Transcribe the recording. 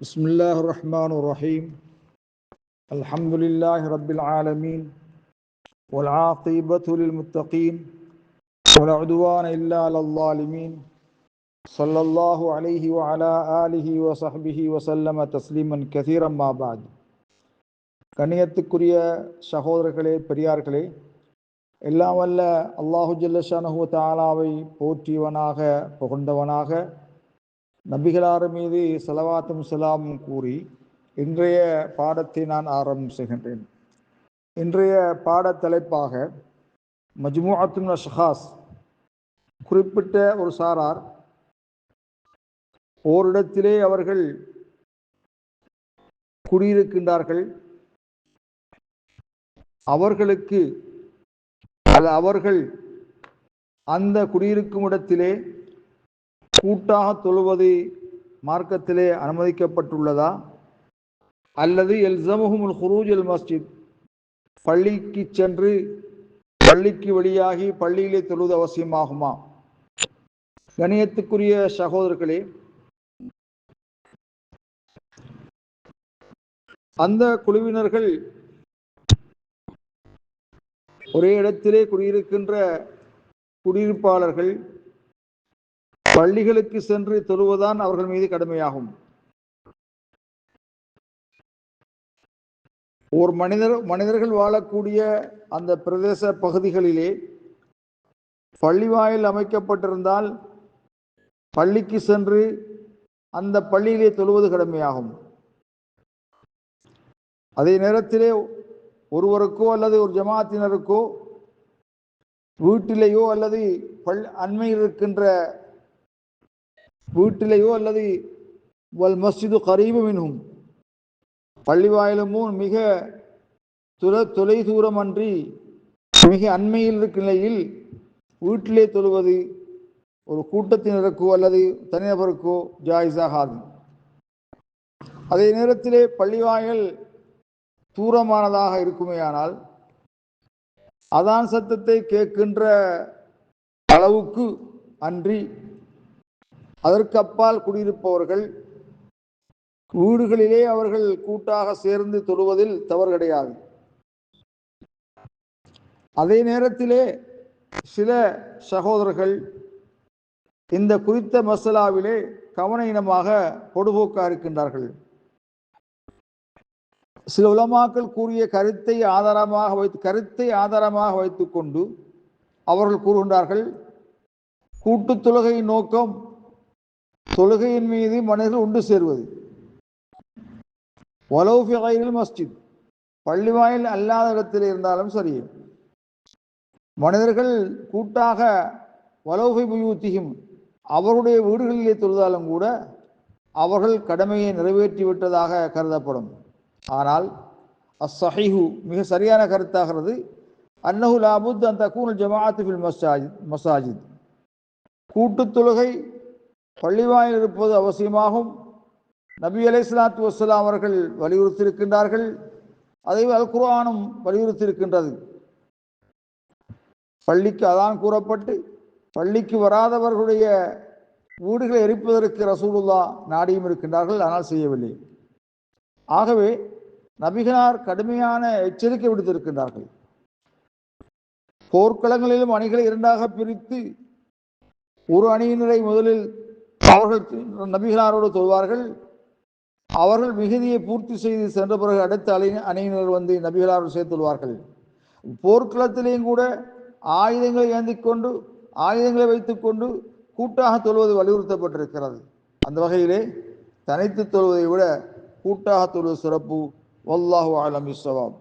بسم الله الرحمن الرحيم الحمد لله رب العالمين والعاقبة للمتقين ولا عدوان إلا على الظالمين صلى الله عليه وعلى آله وصحبه وسلم تسليما كثيرا ما بعد கண்ணியத்துக்குரிய சகோதரர்களே பெரியார்களே எல்லாம் வல்ல அல்லாஹு ஜல்லஷானஹு தாலாவை போற்றியவனாக புகழ்ந்தவனாக நபிகளார் மீது செலவாத்தும் செலாமும் கூறி இன்றைய பாடத்தை நான் ஆரம்பம் செய்கின்றேன். இன்றைய பாட தலைப்பாக மஜ்முஅத்தும் ஷஹாஸ் குறிப்பிட்ட ஒரு சாரார் ஓரிடத்திலே அவர்கள் குடியிருக்கின்றார்கள். அவர்களுக்கு அது அவர்கள் அந்த குடியிருக்கும் இடத்திலே கூட்டாக தொழுவது மார்க்கத்திலே அனுமதிக்கப்பட்டுள்ளதா? அல்லது எல்சமுஹுல் ஹுரூஜ் அல் மஸ்ஜித் பள்ளிக்கு சென்று பள்ளிக்கு வெளியாகி பள்ளியிலே தொழுவது அவசியமாகுமா? கணியத்துக்குரிய சகோதரர்களே அந்த குழுவினர்கள் ஒரே இடத்திலே குடியிருக்கின்ற குடியிருப்பாளர்கள் பள்ளிகளுக்கு சென்று தொழுவதுதான் அவர்கள் மீது கடமையாகும். ஒரு மனிதர் மனிதர்கள் வாழக்கூடிய அந்த பிரதேச பகுதிகளிலே பள்ளி வாயில் அமைக்கப்பட்டிருந்தால் பள்ளிக்கு சென்று அந்த பள்ளியிலே தொழுவது கடமையாகும். அதே நேரத்திலே ஒருவருக்கோ அல்லது ஒரு ஜமாத்தினருக்கோ வீட்டிலேயோ அல்லது பள் அண்மையில் இருக்கின்ற வீட்டிலேயோ அல்லது வல் மஸ்ஜிது கரீபமினும் பள்ளி வாயிலுமும் மிக துல தொலை தூரமன்றி மிக அண்மையில் இருக்கும் நிலையில் வீட்டிலே தொழுவது ஒரு கூட்டத்தினருக்கோ அல்லது தனிநபருக்கோ ஜாயிஸாகாது. அதே நேரத்திலே பள்ளிவாயல் தூரமானதாக இருக்குமேயானால் அதான் சத்தத்தை கேட்கின்ற அளவுக்கு அன்றி அதற்கு அப்பால் குடியிருப்பவர்கள் வீடுகளிலே அவர்கள் கூட்டாக சேர்ந்து தொழுவதில் தவறு கிடையாது. அதே நேரத்திலே சில சகோதரர்கள் இந்த குறித்த மசலாவிலே கவன இனமாக பொடுபோக்கா இருக்கின்றார்கள். சில உலமாக்கள் கூறிய கருத்தை ஆதாரமாக வைத்து கருத்தை ஆதாரமாக வைத்துக்கொண்டு அவர்கள் கூறுகின்றார்கள் கூட்டு தொழுகையின் நோக்கம் தொழுகையின் மீது மனிதர்கள் உண்டு சேர்வது. வலௌஃபி கைரில் மஸ்ஜித் பள்ளி வாயில் அல்லாத இடத்தில் இருந்தாலும் சரி. மனிதர்கள் கூட்டாக வலோகை புயூத்தியும் அவருடைய வீடுகளிலே தொழுதாலும் கூட அவர்கள் கடமையை நிறைவேற்றி விட்டதாக கருதப்படும். ஆனால் அஸ்ஸஹீஹு மிக சரியான கருத்தாகிறது. அன்னஹு லாபுத் அந்த கூனல் ஜமாஅத்து ஃபில் மசாஜித் மசாஜித். கூட்டு தொழுகை பள்ளிவாயில் இருப்பது அவசியமாகும். நபி அலை சலாத்து வசலாம் அவர்கள் வலியுறுத்தியிருக்கின்றார்கள். அதை அல் குர்ஆனும் வலியுறுத்தியிருக்கின்றது. பள்ளிக்கு அதான் கூறப்பட்டு பள்ளிக்கு வராதவர்களுடைய வீடுகளை எரிப்பதற்கு ரசூலுல்லா நாடியும் இருக்கின்றார்கள் ஆனால் செய்யவில்லை. ஆகவே நபிகளார் கடுமையான எச்சரிக்கை விடுத்திருக்கின்றார்கள். போர்க்களங்களிலும் அணிகளை இரண்டாக பிரித்து ஒரு அணியினரை முதலில் அவர்கள் நபிகளாரோடு தொழுவார்கள் அவர்கள் மிகுதியை பூர்த்தி செய்து சென்ற பிறகு அடுத்த அணி அணியினர் வந்து நபிகளாரோடு சேர்த்துள்வார்கள் போர்க்களத்திலேயும் கூட ஆயுதங்களை ஏந்தி கொண்டு ஆயுதங்களை வைத்துக்கொண்டு கூட்டாக தொழுவது வலியுறுத்தப்பட்டிருக்கிறது. அந்த வகையிலே தனித்து தொழுவதை விட கூட்டாக தொழுவது சிறப்பு. வல்லாஹு ஆலம் இஸ்வாப்